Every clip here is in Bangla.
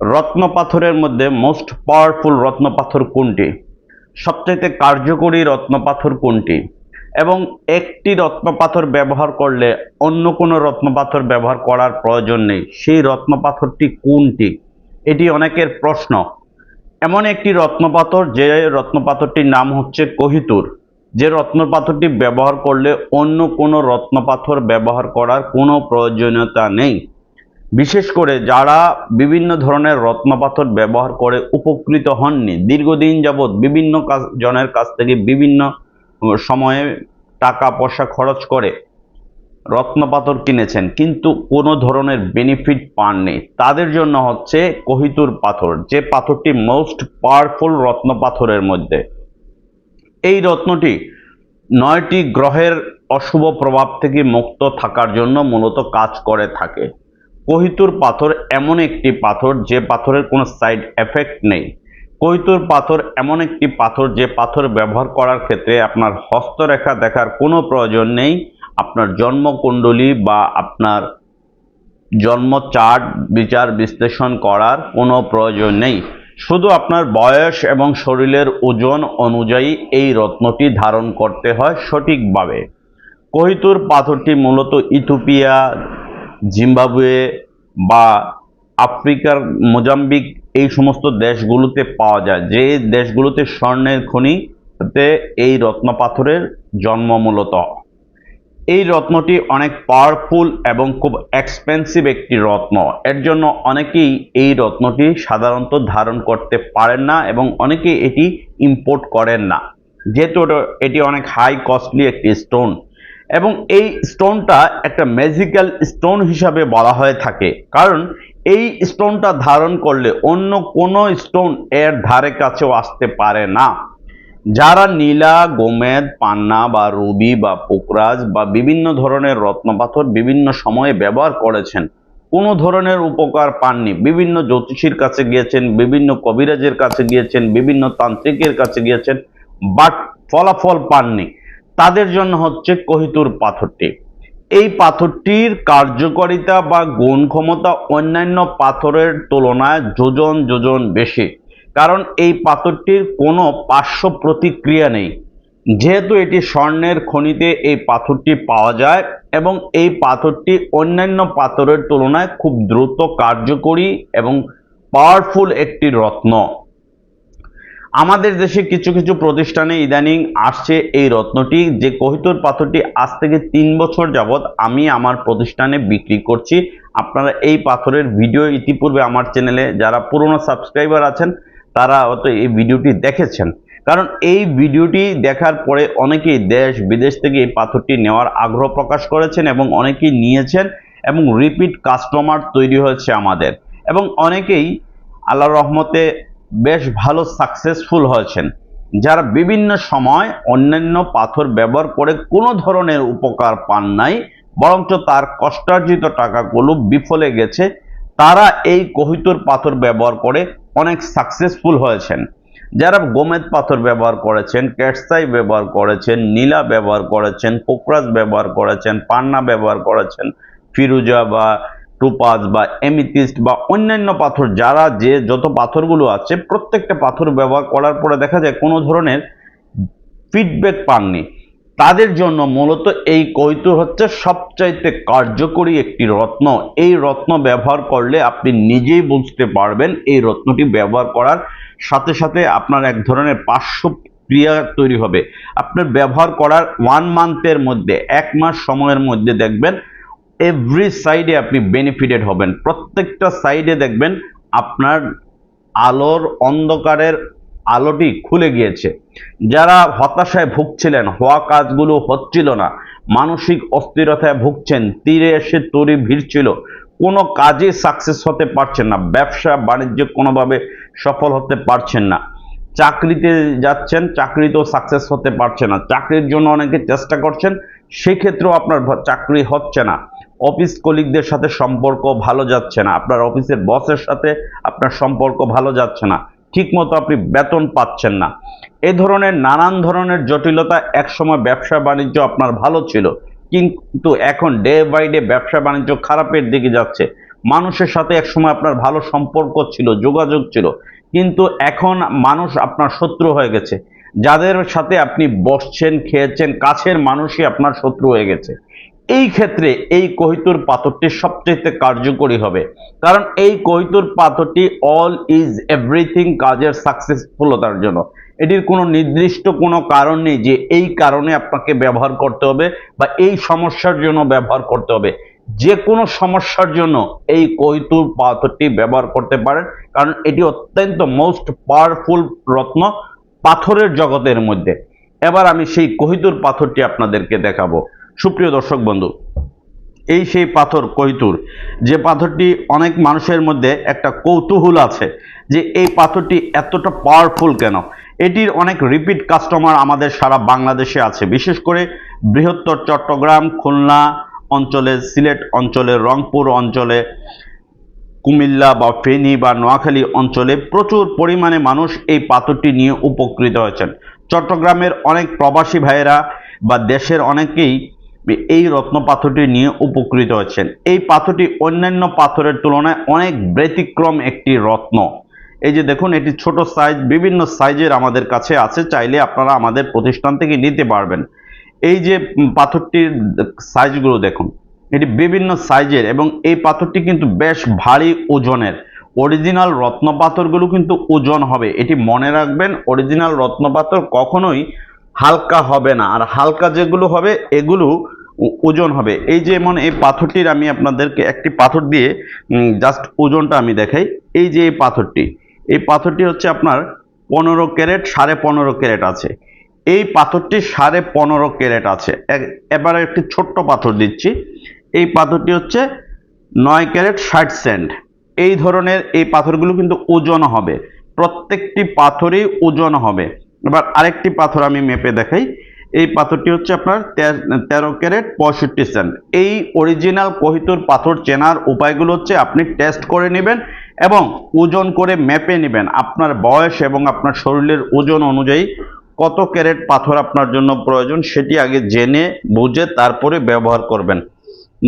রত্ন পাথরের মধ্যে মোস্ট পাওয়ারফুল রত্ন পাথর কোনটি? সবচাইতে কার্যকরী রত্ন পাথর কোনটি? এবং একটি রত্ন পাথর ব্যবহার করলে অন্য কোনো রত্ন পাথর ব্যবহার করার প্রয়োজন নেই। সেই রত্ন পাথরটি কোনটি? এটি অনেকের প্রশ্ন। এমন একটি রত্ন পাথর যে রত্ন পাথরটির নাম হচ্ছে কহিতুর। যে রত্ন পাথরটি ব্যবহার করলে অন্য কোনো রত্ন পাথর ব্যবহার করার কোনো প্রয়োজনীয়তা নেই। বিশেষ করে যারা বিভিন্ন ধরনের রত্নপাথর ব্যবহার করে উপকৃত হননি, দীর্ঘদিন যাবৎ বিভিন্ন কাজ, জনের কাছ থেকে বিভিন্ন সময়ে টাকা পয়সা খরচ করে রত্নপাথর কিনেছেন, কিন্তু কোনো ধরনের বেনিফিট পাননি। তাদের জন্য হচ্ছে কহিতুর পাথর, যে পাথরটি মোস্ট পাওয়ারফুল রত্ন পাথরের মধ্যে। এই রত্নটি নয়টি গ্রহের অশুভ প্রভাব থেকে মুক্ত থাকার জন্য মূলত কাজ করে থাকে। কহিতুর পাথর এমন একটি পাথর যে পাথরের কোনো সাইড এফেক্ট নেই। কৈতুর পাথর এমন একটি পাথর যে পাথর ব্যবহার করার ক্ষেত্রে আপনার হস্তরেখা দেখার কোনো প্রয়োজন নেই। আপনার জন্মকুণ্ডলী বা আপনার জন্ম চার্ট বিচার বিশ্লেষণ করার কোনো প্রয়োজন নেই। শুধু আপনার বয়স এবং শরীরের ওজন অনুযায়ী এই রত্নটি ধারণ করতে হয় সঠিকভাবে। কহিতুর পাথরটি মূলত ইথোপিয়া জিম্বাবুয়ে বা আফ্রিকার মোজাম্বিক এই সমস্ত দেশগুলোতে পাওয়া যায়। যে দেশগুলোতে স্বর্ণের খনিতে এই রত্ন পাথরের জন্ম মূলত। এই রত্নটি অনেক পাওয়ারফুল এবং খুব এক্সপেন্সিভ একটি রত্ন। এর জন্য অনেকেই এই রত্নটি সাধারণত ধারণ করতে পারেন না এবং অনেকেই এটি ইম্পোর্ট করেন না। যেহেতু এটি অনেক হাই কস্টলি একটি স্টোন এবং এই স্টোনটা একটা ম্যাজিক্যাল স্টোন হিসাবে বলা হয়ে থাকে। কারণ এই স্টোনটা ধারণ করলে অন্য কোনো স্টোন এর ধারে কাছেও আসতে পারে না। যারা নীলা, গোমেদ, পান্না বা রুবি বা পোকরাজ বা বিভিন্ন ধরনের রত্নপাথর বিভিন্ন সময়ে ব্যবহার করেছেন, কোনো ধরনের উপকার পাননি। বিভিন্ন জ্যোতিষীর কাছে গিয়েছেন, বিভিন্ন কবিরাজের কাছে গিয়েছেন, বিভিন্ন তান্ত্রিকের কাছে গিয়েছেন, বাট ফলাফল পাননি। তাদের জন্য হচ্ছে কহিতুর পাথরটি। এই পাথরটির কার্যকারিতা বা গুণ ক্ষমতা অন্যান্য পাথরের তুলনায় যোজন যোজন বেশি। কারণ এই পাথরটির কোনো পার্শ্ব প্রতিক্রিয়া নেই। যেহেতু এটি স্বর্ণের খনিতে এই পাথরটি পাওয়া যায় এবং এই পাথরটি অন্যান্য পাথরের তুলনায় খুব দ্রুত কার্যকরী এবং পাওয়ারফুল একটি রত্ন। আমাদের দেশে কিছু কিছু প্রতিষ্ঠানে ইদানিং আসছে এই রত্নটি, যে কহিতুর পাথরটি আজ থেকে তিন বছর যাবৎ আমি আমার প্রতিষ্ঠানে বিক্রি করছি। আপনারা এই পাথরের ভিডিও ইতিপূর্বে আমার চ্যানেলে যারা পুরনো সাবস্ক্রাইবার আছেন, তারা হয়তো এই ভিডিওটি দেখেছেন। কারণ এই ভিডিওটি দেখার পরে অনেকেই দেশ বিদেশ থেকে এই পাথরটি নেওয়ার আগ্রহ প্রকাশ করেছেন এবং অনেকেই নিয়েছেন এবং রিপিট কাস্টমার তৈরি হয়েছে আমাদের। এবং অনেকেই আল্লাহ রহমতে বেশ ভালো সাকসেসফুল হয়েছেন। যারা বিভিন্ন সময় অন্যান্য পাথর ব্যবহার করে কোনো ধরনের উপকার পান নাই, বরঞ্চ তার কষ্টার্জিত টাকাগুলো বিফলে গেছে, তারা এই কহিতুর পাথর ব্যবহার করে অনেক সাকসেসফুল হয়েছেন। যারা গোমেদ পাথর ব্যবহার করেছেন ক্যাটসাই ব্যবহার করেছেন, নীলা ব্যবহার করেছেন পোকরাজ ব্যবহার করেছেন, পান্না ব্যবহার করেছেন, ফিরুজা বা টুপাজ বা এমিথিস্ট বা অন্যান্য পাথর, যারা যে যত পাথরগুলো আছে, প্রত্যেকটা পাথর ব্যবহার করার পরে দেখা যায় কোনো ধরনের ফিডব্যাক পাননি। তাদের জন্য মূলত এই কৈতুর হচ্ছে সবচাইতে কার্যকরী একটি রত্ন। এই রত্ন ব্যবহার করলে আপনি নিজেই বুঝতে পারবেন এই রত্নটি ব্যবহার করার সাথে সাথে আপনার এক ধরনের পার্শ্ব ক্রিয়া তৈরি হবে। আপনার ব্যবহার করার ওয়ান মান্থের মধ্যে, এক মাস সময়ের মধ্যে দেখবেন এভরি সাইডে আপনি বেনিফিটেড হবেন। প্রত্যেকটা সাইডে দেখবেন আপনার আলোর অন্ধকারের আলোটি খুলে গিয়েছে। যারা হতাশায় ভুগছিলেন, হওয়া কাজগুলো হচ্ছিল না, মানসিক অস্থিরতায় ভুগছেন, তীরে এসে তরি ভিড়ছিল, কোনো কাজে সাকসেস হতে পারছেন না, ব্যবসা, বাণিজ্য কোনোভাবে সফল হতে পারছেন না। চাকরিতে যাচ্ছেন, চাকরিতেও সাকসেস হতে পারছে না। চাকরির জন্য অনেকে চেষ্টা করছেন, সেক্ষেত্রেও আপনার চাকরি হচ্ছে না। অফিস কলিগদের সাথে সম্পর্ক ভালো যাচ্ছে না। আপনার অফিসের বসের সাথে আপনার সম্পর্ক ভালো যাচ্ছে না। ঠিকমতো আপনি বেতন পাচ্ছেন না। এ ধরনের নানান ধরনের জটিলতা একসময় ব্যবসা বাণিজ্য আপনার ভালো ছিল। কিন্তু এখন ডে বাই ডে ব্যবসা বাণিজ্য খারাপের দিকে যাচ্ছে। মানুষের সাথে একসময় আপনার ভালো সম্পর্ক ছিল, যোগাযোগ ছিল। কিন্তু এখন মানুষ আপনার শত্রু হয়ে গেছে। যাদের সাথে আপনি বসছেন, খেয়েছেন, কাছের মানুষই আপনার শত্রু হয়ে গেছে। এই ক্ষেত্রে এই কহিতুর পাথরটি সবচেয়ে কার্যকরী হবে। কারণ এই কহিতুর পাথরটি অল ইজ এভরিথিং কাজের সাকসেসফুলতার জন্য। এটির কোনো নির্দিষ্ট কোনো কারণ নেই যে এই কারণে আপনাকে ব্যবহার করতে হবে বা এই সমস্যার জন্য ব্যবহার করতে হবে। যে কোনো সমস্যার জন্য এই কৈতুর পাথরটি ব্যবহার করতে পারেন। কারণ এটি অত্যন্ত মোস্ট পাওয়ারফুল রত্ন পাথরের জগতের মধ্যে। এবার আমি সেই কহিতুর পাথরটি আপনাদেরকে দেখাবো। সুপ্রিয় দর্শক বন্ধু, এই সেই পাথর কৈতুর, যে পাথরটি অনেক মানুষের মধ্যে একটা কৌতূহল আছে যে এই পাথরটি এতটা পাওয়ারফুল কেন? এটির অনেক রিপিট কাস্টমার আমাদের সারা বাংলাদেশে আছে, বিশেষ করে বৃহত্তর চট্টগ্রাম, খুলনা অঞ্চলে, সিলেট অঞ্চলে, রংপুর অঞ্চলে, কুমিল্লা বা ফেনী বা নোয়াখালী অঞ্চলে প্রচুর পরিমাণে মানুষ এই পাথরটি নিয়ে উপকৃত হয়েছেন। চট্টগ্রামের অনেক প্রবাসী ভাইয়েরা বা দেশের অনেকেই এই রত্ন পাথরটি নিয়ে উপকৃত হয়েছেন এই পাথরটি অন্যান্য পাথরের তুলনায় অনেক ব্যতিক্রম একটি রত্ন। এই যে দেখুন, এটি ছোট সাইজ বিভিন্ন সাইজের আমাদের কাছে আছে। চাইলে আপনারা আমাদের প্রতিষ্ঠান থেকে নিতে পারবেন। এই যে পাথরটির সাইজগুলো দেখুন, এটি বিভিন্ন সাইজের এবং এই পাথরটি কিন্তু বেশ ভারী ওজনের। অরিজিনাল রত্ন পাথরগুলো কিন্তু ওজন হবে। এটি মনে রাখবেন অরিজিনাল রত্ন পাথর কখনোই হালকা হবে না। আর হালকা যেগুলো হবে, এগুলো ওজন হবে। এই যে যেমন এই পাথরটির আমি আপনাদেরকে একটি পাথর দিয়ে জাস্ট ওজনটা আমি দেখাই। এই যে এই পাথরটি এই পাথরটি হচ্ছে আপনার পনেরো ক্যারেট সাড়ে পনেরো ক্যারেট আছে। এই পাথরটি সাড়ে পনেরো ক্যারেট আছে। এবারে একটি ছোট্ট পাথর দিচ্ছি। এই পাথরটি হচ্ছে নয় ক্যারেট ষাট সেন্ট। এই ধরনের এই পাথরগুলো কিন্তু ওজন হবে। প্রত্যেকটি পাথরই ওজন হবে। এবার আরেকটি পাথর আমি মেপে দেখাই। এই পাথরটি হচ্ছে আপনার তেরো ক্যারেট পঁয়ষট্টি সেন্ট। এই অরিজিনাল কহিতুর পাথর চেনার উপায়গুলো হচ্ছে আপনি টেস্ট করে নেবেন এবং ওজন করে মেপে নেবেন আপনার বয়স এবং আপনার শরীরের ওজন অনুযায়ী কত ক্যারেট পাথর আপনার জন্য প্রয়োজন সেটি আগে জেনে, বুঝে তারপরে ব্যবহার করবেন।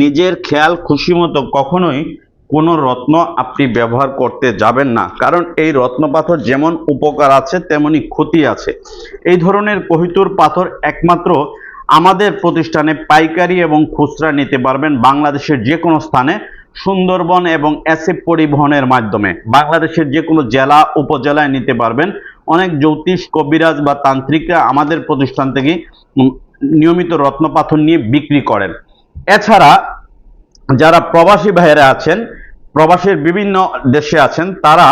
নিজের খেয়াল খুশি মতো কখনোই কোনো রত্ন আপনি ব্যবহার করতে যাবেন না। কারণ এই রত্ন পাথর যেমন উপকার আছে, তেমনি ক্ষতি আছে। এই ধরনের কহিতুর পাথর একমাত্র আমাদের প্রতিষ্ঠানে পাইকারি এবং খুচরা নিতে পারবেন বাংলাদেশের যে কোনো স্থানে, সুন্দরবন এবং অ্যাসিড পরিবহনের মাধ্যমে। বাংলাদেশের যে কোনো জেলা, উপজেলায় নিতে পারবেন। অনেক জ্যোতিষ, কবিরাজ বা তান্ত্রিকরা আমাদের প্রতিষ্ঠান থেকে নিয়মিত রত্ন পাথর নিয়ে বিক্রি করেন। এছাড়া যারা প্রবাসী ভাইয়েরা আছেন প্রবাসের বিভিন্ন দেশে আছেন, তারা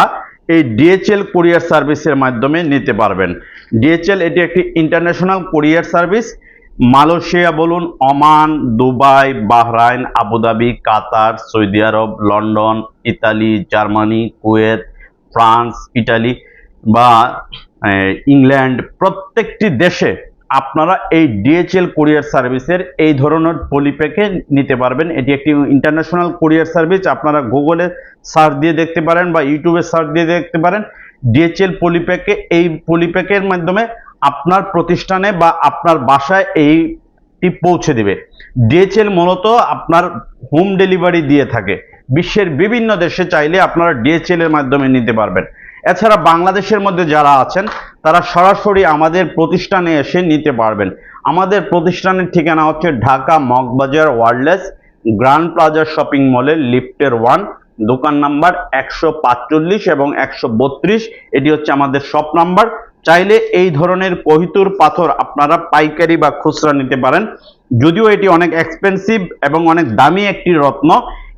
এই ডিএচএল কুরিয়ার সার্ভিসের মাধ্যমে নিতে পারবেন। ডিএচএল এটি একটি ইন্টারন্যাশনাল কুরিয়ার সার্ভিস। মালয়েশিয়া বলুন, Oman, Dubai, Bahrain, Abu Dhabi, Qatar, Saudi Arabia, London, Italy, Germany, Kuwait, France, Italy বা ইংল্যান্ড প্রত্যেকটি দেশে আপনারা এই ডিএচএল কুরিয়ার সার্ভিসের এই ধরনের পলিপ্যাকে নিতে পারবেন। এটি একটি ইন্টারন্যাশনাল কুরিয়ার সার্ভিস আপনারা গুগলে সার্চ দিয়ে দেখতে পারেন বা ইউটিউবে সার্চ দিয়ে দেখতে পারেন। ডিএচএল পলিপ্যাকে এই পলিপ্যাকের মাধ্যমে আপনার প্রতিষ্ঠানে বা আপনার বাসায় এইটি পৌঁছে দেবে। ডিএচএল মূলত আপনার হোম ডেলিভারি দিয়ে থাকে। বিশ্বের বিভিন্ন দেশে চাইলে আপনারা ডিএচএল এর মাধ্যমে নিতে পারবেন। এছাড়া বাংলাদেশের মধ্যে যারা আছেন, তারা সরাসরি আমাদের প্রতিষ্ঠানে এসে নিতে পারবেন। আমাদের প্রতিষ্ঠানের ঠিকানা হচ্ছে Dhaka Moghbazar wireless grand plaza shopping মলের লিফটের ওয়ান, দোকান নাম্বার একশো এবং একশো বত্রিশ। এটি হচ্ছে আমাদের শপ নাম্বার। চাইলে এই ধরনের কহিতুর পাথর আপনারা পাইকারি বা খুচরা নিতে পারেন। যদিও এটি অনেক এক্সপেন্সিভ এবং অনেক দামি একটি রত্ন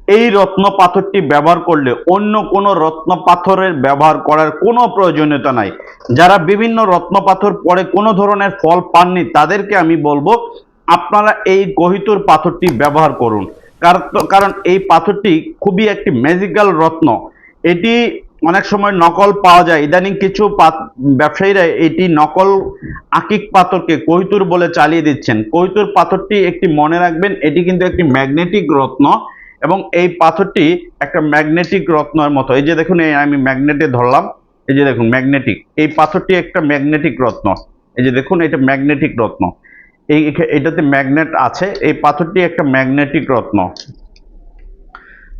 এই রত্ন পাথরটি ব্যবহার করলে অন্য কোনো রত্ন পাথরের ব্যবহার করার কোনো প্রয়োজনীয়তা নাই। যারা বিভিন্ন রত্ন পাথর পরে কোনো ধরনের ফল পাননি, তাদেরকে আমি বলব, আপনারা এই কহিতুর পাথরটি ব্যবহার করুন। কার- কারণ এই পাথরটি খুবই একটি ম্যাজিক্যাল রত্ন। এটি অনেক সময় নকল পাওয়া যায়। ইদানিং কিছু ব্যবসায়ীরা এটি নকল আকিক পাথরকে কৈতুর বলে চালিয়ে দিচ্ছেন। কৈতুর পাথরটি একটি মনে রাখবেন, এটি কিন্তু একটি ম্যাগনেটিক রত্ন। এবং এই পাথরটি একটা ম্যাগনেটিক রত্নের মতো। এই যে দেখুন, এই আমি ম্যাগনেটে ধরলাম। এই যে দেখুন, ম্যাগনেটিক। এই পাথরটি একটা ম্যাগনেটিক রত্ন। এই যে দেখুন, এটা ম্যাগনেটিক রত্ন। এই এটাতে ম্যাগনেট আছে। এই পাথরটি একটা ম্যাগনেটিক রত্ন।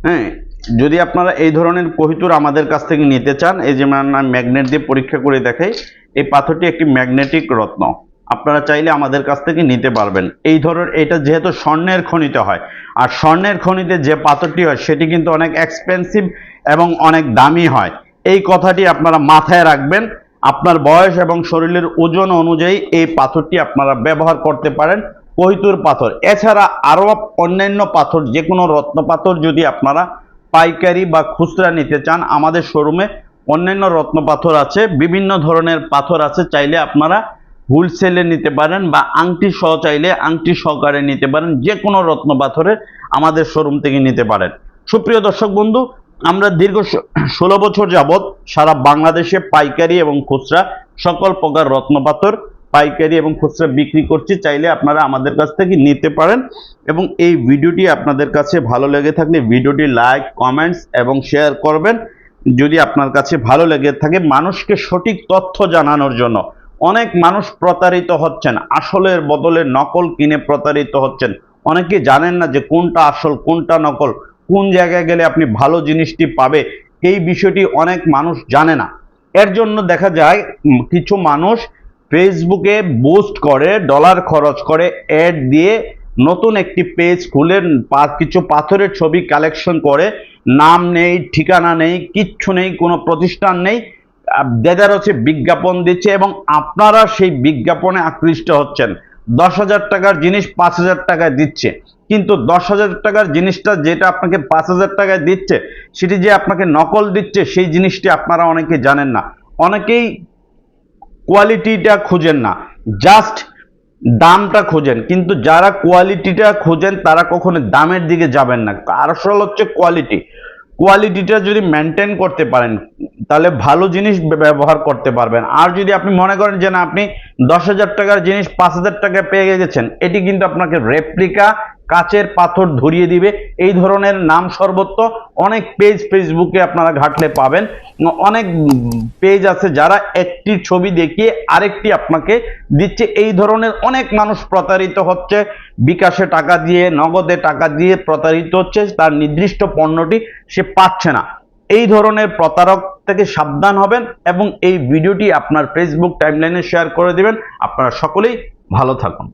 হ্যাঁ যদি আপনারা এই ধরনের কহিতুর আমাদের কাছ থেকে নিতে চান, এই যে ম্যাগনেট দিয়ে পরীক্ষা করে দেখাই, এই পাথরটি একটি ম্যাগনেটিক রত্ন। আপনারা চাইলে আমাদের কাছ থেকে নিতে পারবেন। এই ধরনের, এটা যেহেতু স্বর্ণের খনিতে হয়, আর স্বর্ণের খনিতে যে পাথরটি হয়, সেটি কিন্তু অনেক এক্সপেন্সিভ এবং অনেক দামি হয়। এই কথাটি আপনারা মাথায় রাখবেন। আপনার বয়স এবং শরীরের ওজন অনুযায়ী এই পাথরটি আপনারা ব্যবহার করতে পারেন। কৈতুর পাথর। এছাড়া আরও অন্যান্য পাথর যে কোনো রত্ন পাথর যদি আপনারা পাইকারি বা খুচরা নিতে চান, আমাদের শোরুমে অন্যান্য রত্ন পাথর আছে, বিভিন্ন ধরনের পাথর আছে, চাইলে আপনারা হোলসেলে নিতে পারেন বা আংটি সহ চাইলে আংটি সহকারে নিতে পারেন যে কোনো রত্ন পাথরের আমাদের শোরুম থেকে নিতে পারেন। সুপ্রিয় দর্শক বন্ধু, আমরা দীর্ঘ ষোলো বছর যাবৎ সারা বাংলাদেশে পাইকারি এবং খুচরা সকল প্রকার রত্ন পাথর পাইকারি এবং খুচরা বিক্রি করছি। চাইলে আপনারা আমাদের কাছ থেকে নিতে পারেন এবং এই ভিডিওটি আপনাদের কাছে ভালো লেগে থাকলে ভিডিওটি লাইক কমেন্টস এবং শেয়ার করবেন। যদি আপনার কাছে ভালো লেগে থাকে মানুষকে সঠিক তথ্য জানানোর জন্য অনেক মানুষ প্রতারিত হচ্ছেন, আসলের বদলে নকল কিনে প্রতারিত হচ্ছেন। অনেকে জানেন না যে কোনটা আসল, কোনটা নকল, কোন জায়গায় গেলে আপনি ভালো জিনিসটি পাবে, এই বিষয়টি অনেক মানুষ জানে না। এর জন্য দেখা যায় কিছু মানুষ ফেসবুকে বুস্ট করে, ডলার খরচ করে, অ্যাড দিয়ে নতুন একটি পেজ খুলে কিছু পাথরের ছবি কালেকশন করে, নাম নেই, ঠিকানা নেই, কিচ্ছু নেই, কোনো প্রতিষ্ঠান নেই দেদার হচ্ছে বিজ্ঞাপন দিচ্ছে এবং আপনারা সেই বিজ্ঞাপনে আকৃষ্ট হচ্ছেন। দশ হাজার টাকার জিনিস পাঁচ হাজার টাকায় দিচ্ছে। কিন্তু দশ হাজার টাকার জিনিসটা যেটা আপনাকে পাঁচ হাজার টাকায় দিচ্ছে, সেটি যে আপনাকে নকল দিচ্ছে, সেই জিনিসটি আপনারা অনেকে জানেন না। অনেকেই কোয়ালিটিটা খুঁজেন না। জাস্ট দামটা খোঁজেন। কিন্তু যারা কোয়ালিটিটা খোঁজেন, তারা কখনো দামের দিকে যাবেন না। আসল হচ্ছে কোয়ালিটি। কোয়ালিটিটা যদি মেনটেন করতে পারেন তাহলে ভালো জিনিস ব্যবহার করতে পারবেন। আর যদি আপনি মনে করেন যে না, আপনি দশ হাজার টাকার জিনিস পাঁচ হাজার টাকায় পেয়ে গেছেন, এটি কিন্তু আপনাকে রেপ্লিকা কাচের পাথর ধরিয়ে দিবে। এই ধরনের নাম সর্বত্র অনেক পেজ ফেসবুকে আপনারা ঘাটলে পাবেন। অনেক পেজ আছে যারা একটি ছবি দেখিয়ে আরেকটি আপনাকে দিচ্ছে। এই ধরনের অনেক মানুষ প্রতারিত হচ্ছে। বিকাশে টাকা দিয়ে, নগদে টাকা দিয়ে প্রতারিত হচ্ছে। তার নির্দিষ্ট পণ্যটি সে পাচ্ছে না। এই ধরনের প্রতারক থেকে সাবধান হবেন এবং এই ভিডিওটি আপনার ফেসবুক টাইমলাইনে শেয়ার করে দিবেন। আপনারা সকলেই ভালো থাকুন।